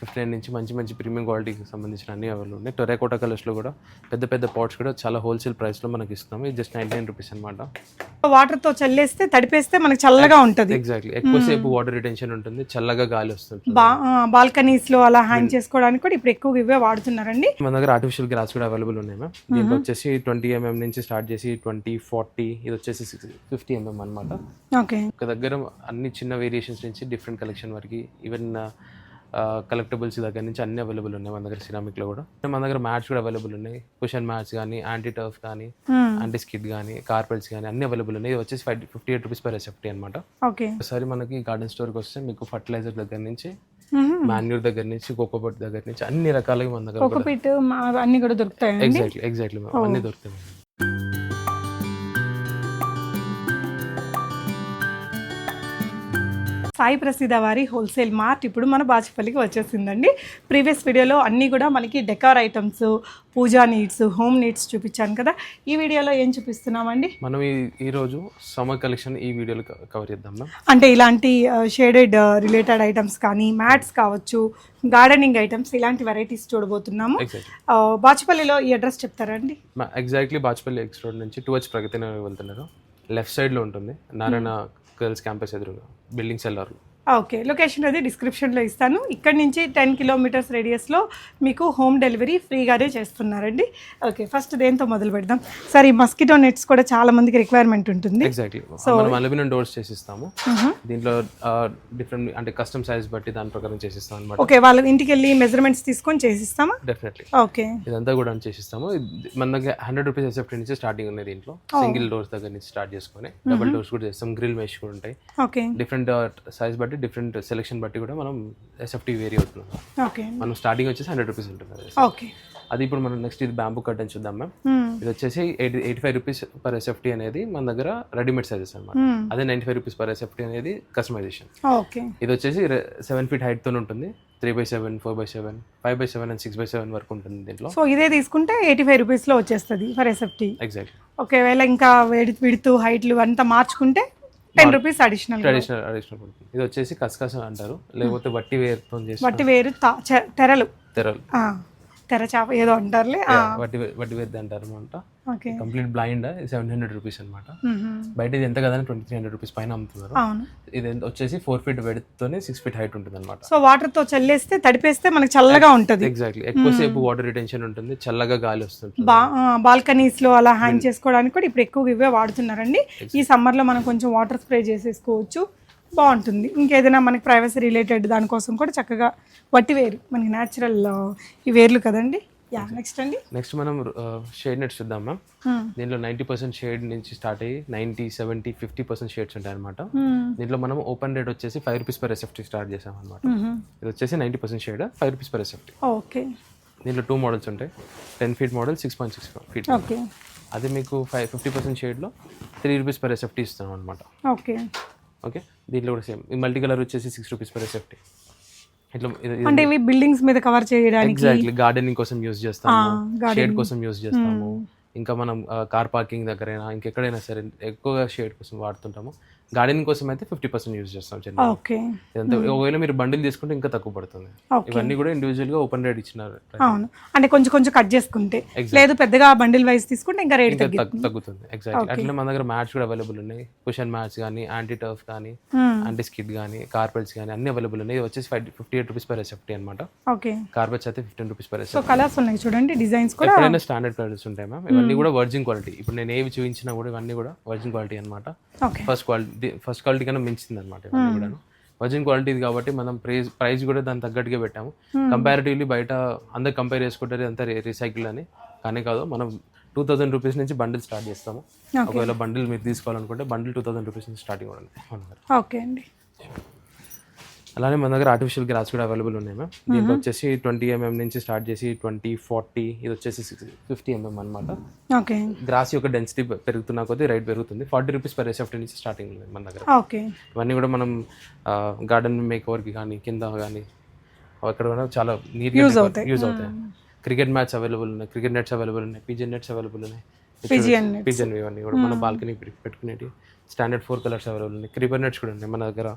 Fifty nine నుంచి మంచి మంచి ప్రీమియం క్వాలిటీకి సంబంధించిన అన్ని అవైలబుల్ ఉన్నాయి. టొరాకోటా కలర్స్లో కూడా పెద్ద పెద్ద పాట్స్ కూడా చాలా హోల్సేల్ ప్రైస్లో మనకి ఇస్తున్నాము. ఇది జస్ట్ నైంటీ నైన్ రూపీస్ అనమాట వాటర్తో చల్లేస్తే తడిపేస్తే మనకి చల్లగా ఉంటది. ఎగ్జాక్ట్లీ ఎక్కువసేపు వాటర్ రిటెన్షన్ ఉంటుంది చల్లగా గాలి వస్తుంది. బాల్కనీస్లో అలా హ్యాంగ్ చేసుకోవడానికి కూడా ఇప్పుడు ఎక్కువగా ఇవే వాడుతున్నారండి. మన దగ్గర ఆర్టిఫిషియల్ గ్రాస్ కూడా అవైలబుల్ ఉన్నాయి మ్యామ్ దీంట్లో వచ్చేసి ట్వంటీ ఎంఎం నుంచి స్టార్ట్ చేసి ట్వంటీ ఫార్టీ ఇది వచ్చేసి సిక్స్ ఫిఫ్టీ ఎంఎం అనమాట ఓకే ఒక దగ్గర అన్ని చిన్న వేరియేషన్స్ నుంచి డిఫరెంట్ కలెక్షన్ వరకు ఈవెన్ కలెక్టబుల్స్ దగ్గర నుంచి అన్ని అవైలబుల్ ఉన్నాయి మన దగ్గర సిరామిక్లో కూడా. మన దగ్గర మ్యాట్స్ కూడా అవైలబుల్ ఉన్నాయి. కుషన్ మ్యాట్స్ కానీ యాంటీ టర్ఫ్ కానీ యాంటీ స్కిడ్ కానీ కార్పెట్స్ కానీ అన్ని అవైలబుల్ ఉన్నాయి. ఇది వచ్చేసి five fifty eight rupees per SFT అనమాట ఒకసారి మనకి గార్డెన్ స్టోర్కి వస్తే మీకు ఫర్టిలైజర్ దగ్గర నుంచి మాన్యూర్ దగ్గర నుంచి కోకోపట్ దగ్గర నుంచి అన్ని రకాలుగా మన దగ్గర అన్ని కూడా దొరుకుతాయండి? ఎగ్జాక్ట్లీ ఎగ్జాక్ట్లీ అన్ని దొరుకుతాయి. సాయి ప్రసిద్ధ వారి హోల్సేల్ మార్ట్ ఇప్పుడు మన బాచిపల్లికి వచ్చేసిందండి. ప్రీవియస్ వీడియోలో అన్నీ కూడా మనకి decor items puja needs home needs చూపించాను కదా. ఈ వీడియోలో ఏం చూపిస్తున్నామండి? మనం ఈ రోజు సమ్మర్ కలెక్షన్ ఈ వీడియోలో కవర్ చేద్దాం అంటే ఇలాంటి షేడెడ్ రిలేటెడ్ ఐటమ్స్ కానీ మ్యాట్స్ కావచ్చు గార్డెనింగ్ ఐటమ్స్ ఇలాంటి వెరైటీస్ చూడబోతున్నాము. బాచుపల్లిలో ఈ అడ్రస్ చెప్తారండి ఎగ్జాక్ట్లీ బాచ్పల్లి ఎక్స్ రోడ్ నుంచి టువర్డ్స్ ప్రగతి వెళ్తున్నారు. లెఫ్ట్ సైడ్లో ఉంటుంది. నారాయణ గర్ల్స్ క్యాంపస్ ఎదురుగా. బిల్డింగ్ సెల్లార్లో ఓకే లొకేషన్ అది డిస్క్రిప్షన్లో ఇస్తాను. ఇక్కడ నుంచి టెన్ కిలోమీటర్స్ రేడియస్లో మీకు హోమ్ డెలివరీ ఫ్రీగానే చేస్తున్నారండి. ఓకే ఫస్ట్ దేంతో మొదలు పెడదాం. సార్ ఈ మస్కిటో నెట్స్ కూడా చాలా మందికి రిక్వైర్మెంట్ ఉంటుంది. ఎగ్జాక్ట్లీ మనం అల్యూమినియం డోర్స్ చేసిస్తాము. దీంట్లో డిఫరెంట్ అంటే కస్టమ్ సైజ్ బట్టి దాని ప్రకారం చేసిస్తాం అనమాట ఓకే వాళ్ళ ఇంటికి వెళ్ళి మెజర్మెంట్స్ తీసుకొని చేసిస్తామా? Definitely okay. ఇదంతా కూడా చేసిస్తాము. మన దగ్గర హండ్రెడ్ రూపీస్ ఎస్ఎఫ్టీ నుంచి స్టార్టింగ్ ఉన్నాయి దీంట్లో. సింగిల్ డోర్స్ దగ్గర నుంచి స్టార్ట్ చేసుకొని డబుల్ డోర్స్ కూడా చేస్తాం. గ్రిల్ మెష్ కూడా ఉంటాయి. ఓకే. డిఫరెంట్ సైజ్ బట్టి డిఫరెంట్ సెలెక్షన్ బట్టి కూడా మనం ఎస్ఎఫ్టీ వేరీ అవుతున్నాం. ఓకే మనం స్టార్టింగ్ వచ్చేసి హండ్రెడ్ రూపీస్ ఉంటుంది. ఓకే అది ఇప్పుడు మనం నెక్స్ట్ ఇది బ్యాంబూ కట్టని చూద్దాం మ్యామ్ ఇది వచ్చేసి eighty eighty five rupees per SFT అనేది మన దగ్గర రెడీమేడ్ సైజెస్ అనమాట అదే ninety five rupees per SFT అనేది కస్టమైజేషన్ ఓకే ఇది వచ్చేసి సెవెన్ ఫీట్ హైట్తో ఉంటుంది. Three by seven four by seven five by seven and six by seven వరకు ఉంటుంది దీంట్లో. సో ఇదే తీసుకుంటే ఎయిటీ ఫైవ్ రూపీస్లో వచ్చేస్తుంది ఫర్ ఎస్ఎఫ్టీ ఎగ్జాక్ట్లీ ఒకవేళ ఇంకా వేడి విడుతు హైట్లు అంతా మార్చుకుంటే ten rupees additional traditional additional ఉంటుంది ఇది వచ్చేసి కసకస అంటారు. లేకపోతే వట్టి వేరుతో చేసి వట్టి వేరు తెరలు. తెరలు. ఆ, తెర చాప ఏదో అంటారులే ఆ, వట్టి వే- వట్టి వేద్ది అంటారు అనమాట okay complete blind seven hundred rupees అనమాట. బయట ఇది ఎంత కదా ట్వంటీ త్రీ హండ్రెడ్ రూపీస్ పైన అమ్ముతున్నారు. ఇది వచ్చేసి ఫోర్ ఫీట్ వెడ్తోనే సిక్స్ ఫీట్ హైట్ ఉంటుంది అనమాట సో వాటర్తో చల్లేస్తే తడిపేస్తే మనకి చల్లగా ఉంటది. ఎగ్జాక్ట్లీ ఎక్కువసేపు వాటర్ రిటెన్షన్ ఉంటుంది చల్లగా గాలి వస్తుంది బాల్కనీస్లో అలా హ్యాంగ్ చేసుకోవడానికి కూడా ఇప్పుడు ఎక్కువగా ఇవే వాడుతున్నారండి. ఈ సమ్మర్లో మనం కొంచెం వాటర్ స్ప్రే చేసేసుకోవచ్చు. బాగుంటుంది. ఇంకేదైనా మనకి ప్రైవసీ రిలేటెడ్ దానికోసం కూడా చక్కగా వట్టి వేరు. మనకి న్యాచురల్ ఈ వేర్లు కదండి? యా నెక్స్ట్ అండి. నెక్స్ట్ మనం షేడ్ నెట్స్ చూద్దాం మ్యామ్. దీంట్లో నైంటీ పర్సెంట్ షేడ్ నుంచి స్టార్ట్ అయ్యి ninety seventy fifty percent shades ఉంటాయి అనమాట దీంట్లో మనం ఓపెన్ రేట్ వచ్చేసి five rupees per SFT start చేసాం అనమాట ఇది వచ్చేసి ninety percent shade five rupees per SFT okay. దీంట్లో టూ మోడల్స్ ఉంటాయి. Ten feet model six point six feet okay. అది మీకు ఫైవ్ ఫిఫ్టీ పర్సెంట్ షేడ్లో త్రీ రూపీస్ పర్ ఎస్ఎఫ్టీ ఇస్తాం అనమాట ఓకే. ఓకే? దీంట్లో కూడా సేమ్. ఈ మల్టీ కలర్ వచ్చేసి సిక్స్ రూపీస్ పర్ ఎస్ఎఫ్టీ ఇట్లా అంటే ఇవి బిల్డింగ్స్ మీద కవర్ చేయడానికి ఎగ్జాక్ట్లీ గార్డెనింగ్ కోసం యూజ్ చేస్తాము. షేడ్ కోసం యూజ్ చేస్తాము. ఇంకా మనం కార్ పార్కింగ్ దగ్గరైనా ఇంకెక్కడైనా సరే ఎక్కువగా షేడ్ కోసం వాడుతుంటాము. గార్డెనింగ్ కోసం అయితే ఫిఫ్టీ పర్సెంట్ యూజ్ చేస్తాం చిన్న ఓకే. ఇదంతా ఒకవేళ మీరు బండిల్ తీసుకుంటే ఇంకా తక్కువ పడుతుంది. ఇవన్నీ కూడా ఇండివిజువల్గా ఓపెన్ రేట్ ఇచ్చినారు. అవును. అంటే కొంచెం కొంచెం కట్ చేసుకుంటే. లేదు పెద్దగా బండిల్ వైజ్ తీసుకుంటే ఇంకా రేట్ తగ్గుతుంది. ఎగ్జాక్ట్లీ అట్లనే మన దగ్గర మ్యాట్స్ కూడా అవైలబుల్ ఉన్నాయి. కుషన్ మ్యాట్స్ కానీ యాంటీ టర్ఫ్ కానీ యాంటీ స్కిడ్ కానీ కార్పెట్స్ కానీ అన్ని అవైలబుల్ ఉన్నాయి. ఇది వచ్చేసి fifty eight rupees per SFT అనమాట ఓకే. కార్పెట్స్ అయితే fifteen rupees per so colours ఉన్నాయి చూడండి డిజైన్స్ కూడా. ఎప్పుడైనా స్టాండర్డ్ కలర్స్ ఉంటాయి మ్యామ్ ఇవన్నీ కూడా వర్జిన్ క్వాలిటీ ఇప్పుడు నేను ఏవి చూపించినా కూడా ఇవన్నీ కూడా వర్జిన్ క్వాలిటీ అనమాట ఫస్ట్ క్వాలిటీ ఫస్ట్ క్వాలిటీ కన్నా మించింది అనమాట వర్జిన్ క్వాలిటీ కాబట్టి మనం ప్రైస్ ప్రైస్ కూడా దాని తగ్గట్టుగా పెట్టాము. కంపారిటివ్లీ బయట అందరు కంపేర్ చేసుకుంటారు అంతా రీసైకిల్ అని. కానీ కాదు మనం టూ థౌసండ్ రూపీస్ నుంచి బండిల్ స్టార్ట్ చేస్తాము. ఒకవేళ బండిల్ మీరు తీసుకోవాలనుకుంటే బండిల్ టూ థౌసండ్ రూపీస్ నుంచి స్టార్టింగ్ ఓకే అండి. అలానే మన దగ్గర ఆర్టిఫిషియల్ గ్రాస్ కూడా అవైలబుల్ ఉన్నాయి మ్యామ్ దీంట్లో వచ్చేసి ట్వంటీ ఎంఎం నుంచి స్టార్ట్ చేసి ట్వంటీ ఫార్టీ ఇది వచ్చేసి సిక్స్ ఫిఫ్టీ ఎంఎం అనమాట ఓకే. గ్రాస్ యొక్క డెన్సిటీ పెరుగుతున్న కొద్దీ రైట్ పెరుగుతుంది. ఫార్టీ రూపీస్ పర్ ఎస్ఎఫ్టీ నుంచి స్టార్టింగ్ ఉంది మన దగ్గర. ఓకే. ఇవన్నీ కూడా మనం గార్డెన్ మేక్ ఓవర్కి కానీ కింద కానీ అక్కడ కూడా చాలా నీట్గా Use అవుతాయి. యూజ్ అవుతాయి. క్రికెట్ మ్యాచ్ అవైలబుల్ ఉన్నాయి క్రికెట్ నెట్స్ అవైలబుల్ ఉన్నాయి పిజన్ నెట్స్ అవైలబుల్ ఉన్నాయి. పిజన్ ఇవన్నీ కూడా మన బాల్కనీ పెట్టుకునేవి స్టాండర్డ్ ఫోర్ కలర్స్ అవైలబుల్ ఉన్నాయి. క్రీపర్ నెట్స్ కూడా ఉన్నాయి మన దగ్గర.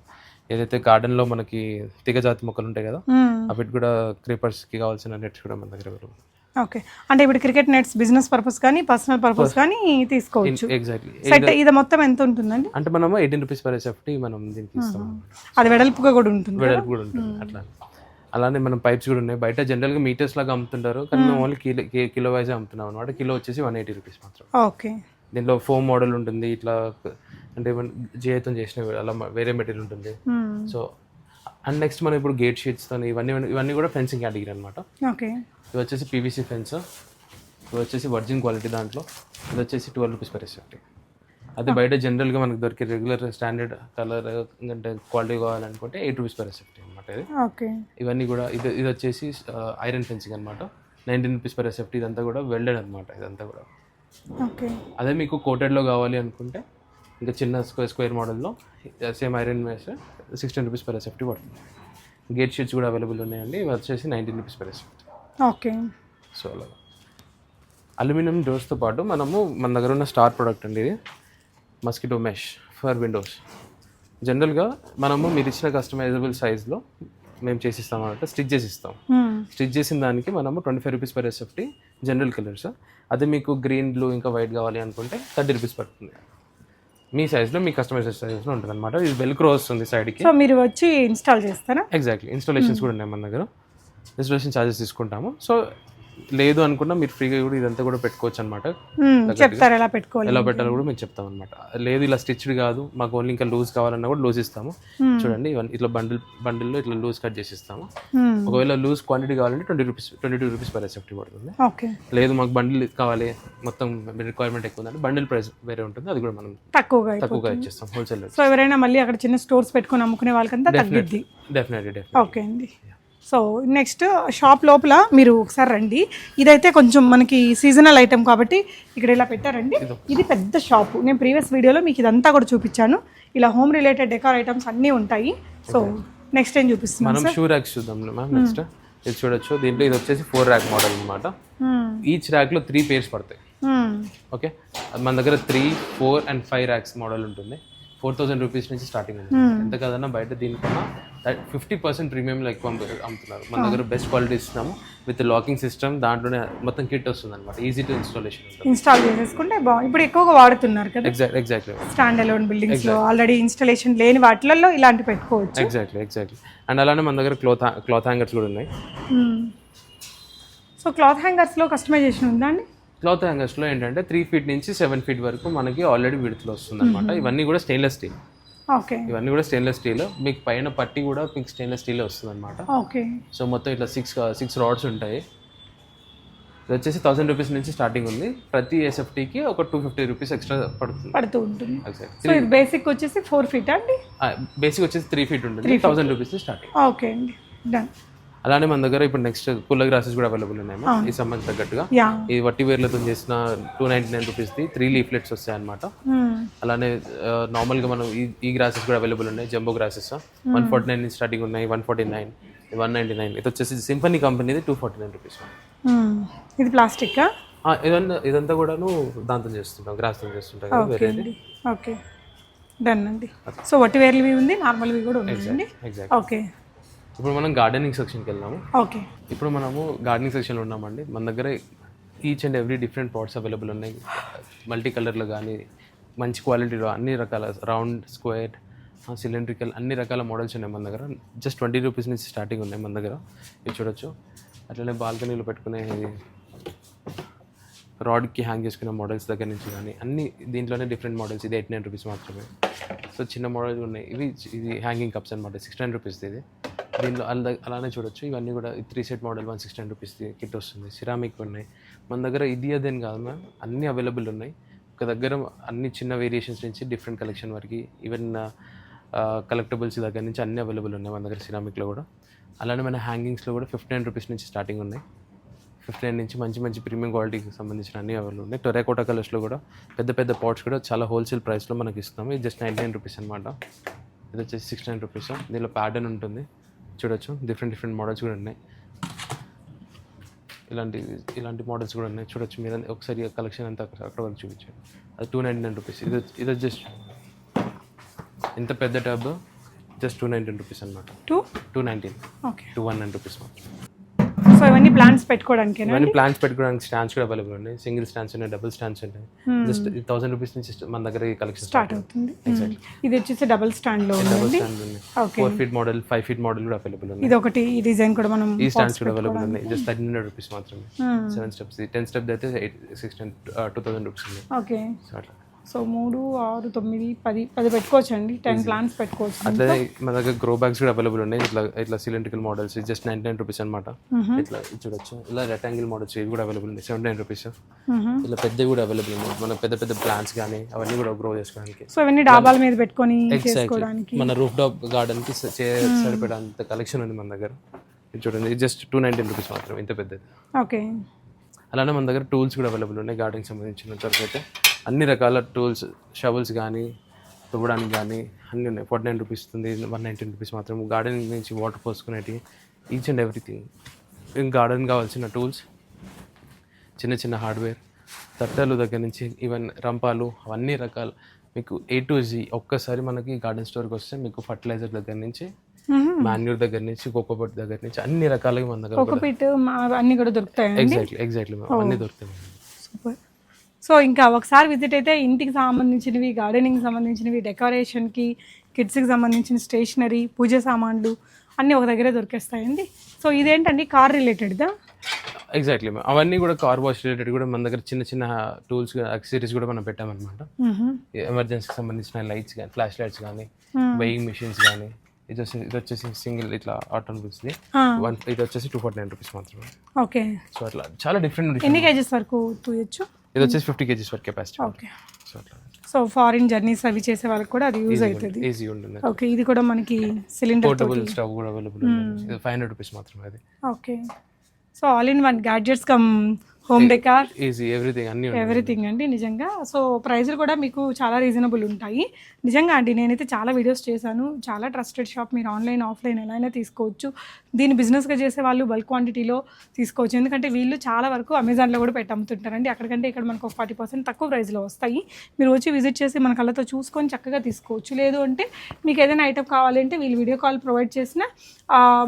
ఏదైతే గార్డెన్లో మనకి తీగజాతి మొక్కలు ఉంటాయి కదా అవిటి కూడా క్రీపర్స్కి కావాల్సిన నెట్స్ కూడా మన దగ్గర అవైలబుల్ ఓకే. అంటే ఇప్పుడు క్రికెట్ నెట్స్ బిజినెస్ పర్పస్ కానీ పర్సనల్ పర్పస్ కానీ తీసుకోవచ్చు. ఎగ్జాక్ట్లీ సెట్ ఇది మొత్తం ఎంత ఉంటుందండి? అంటే మనము ఎయిటీన్ రూపీస్ పర్ ఎస్ఎఫ్టీ మనం దీనికి ఇస్తాం అది వెడల్పుగా కూడా ఉంటుంది వెడల్పు కూడా ఉంటుంది అట్లా అలానే మనం పైప్స్ కూడా ఉన్నాయి. బయట జనరల్గా మీటర్స్ లాగా అమ్ముతుంటారు కానీ మేము. ఓన్లీ కిలో కిలో వైజ్ అమ్ముతున్నాం అనమాట కిలో వచ్చేసి వన్ ఎయిటీ రూపీస్ మాత్రం ఓకే. దీంట్లో ఫోమ్ మోడల్ ఉంటుంది. ఇట్లా అంటే జీతం చేసిన అలా వేరే మెటీరియల్ ఉంటుంది. సో అండ్ నెక్స్ట్ మనం ఇప్పుడు గేట్ షీట్స్తో ఇవన్నీ ఇవన్నీ కూడా ఫెన్సింగ్ కేటగిరీ అనమాట ఓకే. ఇది వచ్చేసి పీవీసీ ఫెన్స్ ఇది వచ్చేసి వర్జిన్ క్వాలిటీ దాంట్లో ఇది వచ్చేసి ట్వెల్వ్ రూపీస్ పర్ ఎస్ఎఫ్టీ అది బయట జనరల్గా మనకు దొరికే రెగ్యులర్ స్టాండర్డ్ కలర్ అంటే క్వాలిటీ కావాలనుకుంటే ఎయిట్ రూపీస్ పర్ ఎస్ఎఫ్టీ అనమాట ఇది. ఓకే. ఇవన్నీ కూడా ఇది ఇది వచ్చేసి ఐరన్ ఫెన్సింగ్ అనమాట నైన్టీన్ రూపీస్ పర్ ఎస్ఎఫ్టీ ఇదంతా కూడా వెల్డెడ్ అనమాట ఇదంతా కూడా. అదే మీకు కోటెడ్లో కావాలి అనుకుంటే ఇంకా చిన్న స్క్వేర్ స్క్వేర్ మోడల్లో సేమ్ ఐరన్ వేస్తే సిక్స్టీన్ రూపీస్ పర్ ఎస్ఎఫ్టీ పడుతుంది. గేట్ షీట్స్ కూడా అవైలబుల్ ఉన్నాయండి ఇవి వచ్చేసి nineteen rupees per SFT. Okay. So అలా. అల్యూమినియం డోర్స్తో పాటు మనము మన దగ్గర ఉన్న స్టార్ ప్రోడక్ట్ అండి ఇది మస్కిటో మెష్ ఫర్ విండోస్. జనరల్గా మనము మీరు ఇచ్చిన కస్టమైజబుల్ సైజ్లో మేము చేసిస్తాం అన్నమాట స్టిచ్ చేసి ఇస్తాం. స్టిచ్ చేసిన దానికి మనము twenty five rupees per SFT general colours అదే మీకు గ్రీన్ బ్లూ ఇంకా వైట్ కావాలి అనుకుంటే థర్టీ రూపీస్ పడుతుంది. మీ సైజ్లో మీ కస్టమైజ్ సైజ్లో ఉంటుంది అనమాట ఇది వెల్క్రో వస్తుంది సైడ్కి సో మీరు వచ్చి ఇన్స్టాల్ చేస్తారా? ఎగ్జాక్ట్లీ ఇన్స్టాలేషన్స్ కూడా ఉన్నాయి మన దగ్గర. ఇన్స్టాలేషన్ ఛార్జెస్ తీసుకుంటాము. సో లేదు అనుకున్నా మీరు ఫ్రీగా కూడా ఇదంతా కూడా పెట్టుకోవచ్చు అనమాట. చెప్తారా ఎలా పెట్టుకోవాలి ఎలా పెట్టాలో కూడా మేము చెప్తాం అనమాట లేదు ఇలా స్టిచ్డ్ కాదు మాకు ఓన్లీ ఇంకా లూజ్ కావాలన్నా కూడా లూజ్ ఇస్తాము. చూడండి ఇవన్నీ ఇట్లా బండిల్ బండిల్లో ఇట్లా లూజ్ కట్ చేసి ఇస్తాము. ఒకవేళ లూజ్ క్వాంటిటీ కావాలంటే twenty rupees twenty two rupees per SFT పడుతుంది. ఓకే. లేదు మాకు బండిల్ కావాలి మొత్తం రిక్వైర్మెంట్ ఎక్కువ ఉందంటే బండిల్ ప్రైస్ వేరే ఉంటుంది అది కూడా మనం తక్కువగా. తక్కువగా ఇచ్చేస్తాం హోల్సేల్ సో ఎవరైనా మళ్ళీ అక్కడ చిన్న స్టోర్స్ పెట్టుకొని అమ్ముకునే వాళ్ళకంతా తగ్గిద్ది. డెఫినెట్లీ డెఫినెట్ ఓకే అండి. సో నెక్స్ట్ షాప్ లోపల మీరు ఒకసారి రండి. ఇదైతే కొంచెం మనకి సీజనల్ ఐటమ్ కాబట్టి ఇక్కడ ఇలా పెట్టారండి. ఇది. పెద్ద షాపు నేను ప్రీవియస్ వీడియోలో మీకు ఇదంతా కూడా చూపించాను. ఇలా హోమ్ రిలేటెడ్ డెకార్ ఐటమ్స్ అన్నీ ఉంటాయి. సో నెక్స్ట్ ఏం చూపిస్తున్నాను మనం షూ ర్యాక్స్ చూద్దాం మ్యామ్ నెక్స్ట్ ఇది చూడొచ్చు. దీంట్లో ఇది వచ్చేసి ఫోర్ ర్యాక్ మోడల్ అనమాట ఈచ్ ర్యాక్లో త్రీ పేర్స్ పడతాయి. ఓకే మన దగ్గర three four and five racks model ఉంటుంది. ఫోర్ థౌసండ్ రూపీస్ నుంచి స్టార్టింగ్ ఉంది. ఎంత కదన్నా బయట దీనికన్నా ఫిఫ్టీ పర్సెంట్ ప్రీమియంలో ఎక్కువ అమ్ము- అమ్ముతున్నారు. మన దగ్గర బెస్ట్ క్వాలిటీ ఇస్తున్నాము. విత్ లాకింగ్ సిస్టమ్ దాంట్లోనే మొత్తం కిట్ వస్తుంది అనమాట ఈజీ టు ఇన్స్టాలేషన్ ఇన్స్టాల్ చేసేసుకుంటే బాగుంది ఇప్పుడు ఎక్కువగా వాడుతున్నారు కదా. ఎగ్జాక్ట్ ఎగ్జాక్ట్లీ స్టాండ్ అలోన్ బిల్డింగ్స్లో ఆల్రెడీ ఇన్స్టాలేషన్ లేని వాటిలలో ఇలాంటి పెట్టుకోవచ్చు. ఎగ్జాక్ట్లీ ఎగ్జాక్ట్లీ అండ్ అలానే మన దగ్గర క్లాత్ క్లాత్ హ్యాంగర్స్ కూడా ఉన్నాయి. సో క్లాత్ హ్యాంగర్స్లో కస్టమైజేషన్ ఉందా అండి? క్లాత్ హ్యాంగర్స్లో ఏంటంటే త్రీ ఫీట్ నుంచి సెవెన్ ఫీట్ వరకు మనకి ఆల్రెడీ విడుదల వస్తుంది అనమాట ఇవన్నీ కూడా స్టెయిన్లెస్ స్టీల్ ఇవన్నీ కూడా స్టెయిన్లెస్ స్టీల్ మీకు పైన పట్టి కూడా మీకు స్టెయిన్లెస్ స్టీల్ వస్తుంది అనమాట ఓకే. సో మొత్తం ఇట్లా సిక్స్ సిక్స్ రాడ్స్ ఉంటాయి. ఇది వచ్చేసి థౌసండ్ రూపీస్ నుంచి స్టార్టింగ్ ఉంది. ప్రతి ఎస్ఎఫ్టీకి ఒక టూ ఫిఫ్టీ రూపీస్ ఎక్స్ట్రా పడుతుంది. పడుతూ ఉంటుంది. సో ఇది బేసిక్ వచ్చేసి ఫోర్ ఫీట్ అండి? బేసిక్ వచ్చేసి త్రీ ఫీట్ ఉంటుంది. థౌసండ్ రూపీస్ స్టార్టింగ్ ఓకే అండి. డన్ అలానే మన దగ్గర ఇప్పుడు నెక్స్ట్ కూలర్ గ్రాసెస్ కూడా అవైలబుల్ ఉన్నాయి ఈ సంబంధం తగ్గట్టుగా. ఈ వట్టి వేర్లతో చేసిన టూ నైంటీ నైన్ రూపీస్ది త్రీ లీఫ్లెట్స్ వస్తాయి అనమాట అలానే ఆ, నార్మల్గా మనం ఈ గ్రాసెస్ కూడా అవైలబుల్ ఉన్నాయి. Jumbo grasses one forty nine starting ఉన్నాయి one forty nine one ninety nine ఇది వచ్చేసి సింఫనీ కంపెనీది టూ ఫార్టీ నైన్ రూపీస్ ఇది ప్లాస్టిక్ ఇదంతా ఇదంతా కూడాను దాంతో చేస్తుంటాం గ్రాస్తో చేస్తుంటాం ఓకే డన్ అండి. సో వట్టి వేర్లవి ఉంది నార్మల్వి కూడా ఎగ్జాక్ట్ ఓకే. ఇప్పుడు మనం గార్డెనింగ్ సెక్షన్కి వెళ్దాము. ఓకే. ఇప్పుడు మనము గార్డెనింగ్ సెక్షన్లో ఉన్నామండి. మన దగ్గర each and every different pots available ఉన్నాయి. మల్టీ కలర్లో కానీ మంచి క్వాలిటీలో అన్ని రకాల రౌండ్ స్క్వేర్ సిలిండ్రికల్ అన్ని రకాల మోడల్స్ ఉన్నాయి మన దగ్గర. జస్ట్ ట్వంటీ రూపీస్ నుంచి స్టార్టింగ్ ఉన్నాయి మన దగ్గర. ఇది చూడొచ్చు. అట్లనే బాల్కనీలో పెట్టుకునే రాడ్కి హ్యాంగ్ చేసుకునే మోడల్స్ దగ్గర నుంచి కానీ అన్ని దీంట్లోనే డిఫరెంట్ మోడల్స్ ఇది ఎయిట్ నైన్ రూపీస్ మాత్రమే. సో చిన్న మోడల్స్ ఉన్నాయి. ఇవి ఇది హ్యాంగింగ్ కప్స్ అనమాట సిక్స్ నైన్ రూపీస్ ఇది. దీనిలో అలా అలానే చూడొచ్చు. ఇవన్నీ కూడా three set model one six nine rupees kit వస్తుంది. సిరామిక్ ఉన్నాయి. మన దగ్గర ఇది అదేం కాదు మ్యామ్. అన్నీ అవైలబుల్ ఉన్నాయి. ఒక దగ్గర అన్ని చిన్న వేరియేషన్స్ నుంచి డిఫరెంట్ కలెక్షన్ వరకు ఈవెన్ కలెక్టబుల్స్ దగ్గర నుంచి అన్ని అవైలబుల్ ఉన్నాయి మన దగ్గర సిరామిక్లో కూడా. అలానే మన హ్యాంగింగ్స్లో కూడా ఫిఫ్టీ నైన్ రూపీస్ నుంచి స్టార్టింగ్ ఉన్నాయి. ఫిఫ్టీ నైన్ నుంచి మంచి మంచి ప్రీమియం క్వాలిటీకి సంబంధించిన అన్ని అవైలబుల్ ఉన్నాయి. టొరాకోటా కలర్స్లో కూడా పెద్ద పెద్ద పాట్స్ కూడా చాలా హోల్సేల్ ప్రైస్లో మనకి ఇస్తున్నాము ఇది జస్ట్ నైన్ నైన్ రూపీస్ అనమాట ఇది వచ్చేసి సిక్స్ నైన్ రూపీస్. దీనిలో ప్యాటర్న్ ఉంటుంది. చూడొచ్చు. డిఫరెంట్ డిఫరెంట్ మోడల్స్ కూడా ఉన్నాయి. ఇలాంటి ఇలాంటి మోడల్స్ కూడా ఉన్నాయి. చూడొచ్చు. మీరు ఒకసారి కలెక్షన్ అంతా అక్కడ అక్కడ వరకు చూపించాను అది టూ నైంటీ నైన్ రూపీస్ ఇది ఇది జస్ట్ ఇంత పెద్ద tub just two nineteen rupees అనమాట two two nineteen okay two one nine rupees మాత్రం ఇవన్నీ ప్లాంట్స్ పెట్టుకోవడానికేనా ఇవన్నీ ప్లాన్స్ పెట్టుకోవడానికి స్టాండ్స్ కూడా అవైలబుల్ ఉన్నాయి. సింగిల్ స్టాండ్స్ ఉన్నాయి డబుల్ స్టాండ్స్ ఉన్నాయి జస్ట్ థౌసండ్ రూపీస్ నుంచి మన దగ్గర కలెక్షన్ స్టార్ట్ అవుతుంది. మ్మ్. ఇది వచ్చేసి డబుల్ స్టాండ్లో double stand okay four feet model five feet model కూడా అవైలబుల్ ఉన్నాయి. ఇది ఒకటి ఈ డిజైన్ కూడా మనం ఈ స్టాండ్స్ కూడా అవైలబుల్ ఉన్నాయి. జస్ట్ థర్టీన్ హండ్రెడ్ రూపీస్ మాత్రమే. సెవెన్ స్టెప్స్ టెన్ స్టెప్ అయితే సిక్స్టీన్ టూ థౌసండ్ రూపీస్ ఉన్నాయి ఓకే సో అట్లా. సో మూడు ఆరు తొమ్మిది పది పది పెట్టుకోవచ్చు అండి టెన్ ప్లాన్స్ పెట్టుకోవచ్చు అట్లా మన దగ్గర గ్రో బ్యాగ్స్ కూడా అవైలబుల్ ఉన్నాయి. ఇట్లా ఇట్లా cylindrical models just ninety nine rupees అనమాట ఇట్లా చూడొచ్చు. ఇలా రెక్టాంగిల్ మోడల్స్ ఇవి కూడా అవైలబుల్ ఉన్నాయి. Seventy nine rupees. ఇలా పెద్దవి కూడా అవైలబుల్ ఉన్నాయి. మన పెద్ద పెద్ద ప్లాంట్స్ కానీ అవన్నీ కూడా గ్రో చేసుకోవడానికి. సో ఇవన్నీ డాబాల మీద పెట్టుకొని చేసుకోవడానికి. మన రూఫ్ టాప్ గార్డెన్కి సరిపడేంత కలెక్షన్ ఉంది మన దగ్గర. చూడండి. జస్ట్ టూ నైన్టీన్ రూపీస్ మాత్రం ఇంత పెద్దది. ఓకే. అలానే మన దగ్గర టూల్స్ కూడా అవైలబుల్ ఉన్నాయి. గార్డెన్కి సంబంధించిన వరకు అయితే. అన్ని రకాల టూల్స్ షవల్స్ కానీ తువ్వడానికి కానీ అన్నీ ఉన్నాయి. ఫార్టీ నైన్ రూపీస్ ఉంది వన్ నైన్టీన్ రూపీస్ మాత్రం. గార్డెన్ నుంచి వాటర్ పోసుకునేటి ఈచ్ అండ్ ఎవ్రీథింగ్ గార్డెన్ కావాల్సిన టూల్స్ చిన్న చిన్న హార్డ్వేర్ తట్టలు దగ్గర నుంచి ఈవెన్ రంపాలు అవన్నీ రకాలు. మీకు ఏ టు జీ ఒక్కసారి మనకి గార్డెన్ స్టోర్కి వస్తే మీకు ఫర్టిలైజర్ దగ్గర నుంచి మాన్యూర్ దగ్గర నుంచి కోకోపట్ దగ్గర నుంచి అన్ని రకాలుగా మన దగ్గర అన్ని కూడా దొరుకుతాయండి? ఎగ్జాక్ట్లీ ఎగ్జాక్ట్లీ అన్నీ దొరుకుతాయి. సూపర్. సో ఇంకా ఒకసారి విజిట్ అయితే ఇంటికి సంబంధించినవి గార్డెనింగ్ సంబంధించినవి డెకరేషన్కి కిడ్స్కి సంబంధించిన స్టేషనరీ పూజ సామాన్లు అన్నీ ఒక దగ్గరే దొరికేస్తాయండి. సో ఇదేంటండి? కార్ రిలేటెడ్దా ఎగ్జాక్ట్లీ మ్యామ్ అవన్నీ కూడా కార్ వాష్ రిలేటెడ్ కూడా మన దగ్గర చిన్న చిన్న టూల్స్ యాక్సెసరీస్ కూడా మనం పెట్టామన్నమాట. ఎమర్జెన్సీకి సంబంధించిన లైట్స్ కానీ ఫ్లాష్ లైట్స్ కానీ వెయింగ్ మిషన్స్ కానీ ఇది వచ్చేసి ఇది వచ్చేసి సింగిల్ ఇట్లా ఆటోమొబైల్స్ది వన్ ఇది వచ్చేసి టూ ఫార్టీ నైన్ రూపీస్ మాత్రమే. ఓకే. సో అట్లా చాలా డిఫరెంట్ ఎన్ని కేజెస్ వరకు తూయొచ్చు? ఇది వచ్చేసి ఫిఫ్టీ కేజీస్ వరకు capacity okay. So foreign journeys అవి చేసే వాళ్ళకి కూడా అది యూజ్ అవుతుంది. ఈజీ ఉంటుంది. ఓకే ఇది కూడా మనకి సిలిండర్ పోర్టబుల్ స్టవ్ కూడా అవైలబుల్ ఉంది ఇది ఫైవ్ హండ్రెడ్ రూపీస్ మాత్రమే అది. Okay. So all in one gadgets come home decor easy everything అన్నీ ఎవ్రీథింగ్ అండి నిజంగా. సో ప్రైజులు కూడా మీకు చాలా రీజనబుల్ ఉంటాయి. నిజంగా అండి నేనైతే చాలా వీడియోస్ చేశాను. చాలా ట్రస్టెడ్ షాప్ మీరు ఆన్లైన్ ఆఫ్లైన్ ఎలా అయినా తీసుకోవచ్చు. దీన్ని బిజినెస్గా చేసే వాళ్ళు బల్క్ క్వాంటిటీలో తీసుకోవచ్చు. ఎందుకంటే వీళ్ళు చాలా వరకు అమెజాన్లో కూడా పెట్టి అమ్ముతుంటారండి అక్కడికంటే ఇక్కడ మనకు ఒక ఫార్టీ పర్సెంట్ తక్కువ ప్రైస్లో వస్తాయి. మీరు వచ్చి విజిట్ చేసి మన కళ్ళతో చూసుకొని చక్కగా తీసుకోవచ్చు. లేదు అంటే మీకు ఏదైనా ఐటమ్ కావాలంటే వీళ్ళు వీడియో కాల్ ప్రొవైడ్ చేసిన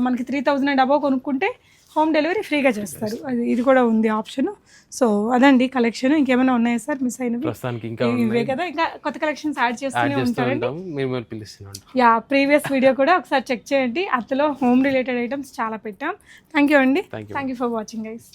మనకి త్రీ థౌజండ్ అండ్ అబవ్ కొనుక్కుంటే హోమ్ డెలివరీ ఫ్రీగా చేస్తారు. అది ఇది కూడా ఉంది ఆప్షన్. సో అదండి కలెక్షన్. ఇంకేమైనా ఉన్నాయా సార్? మిస్ అయినవి? ప్రస్తుతానికి ఇంకా ఇవే కదా. ఇంకా కొత్త కలెక్షన్స్ యాడ్ చేస్తూనే ఉంటారండి ఉంటాం మేము పిలుస్తున్నాం. యా ప్రీవియస్ వీడియో కూడా ఒకసారి చెక్ చేయండి. అందులో హోమ్ రిలేటెడ్ ఐటమ్స్ చాలా పెట్టాం. థ్యాంక్ యూ అండి. Thank you for watching guys.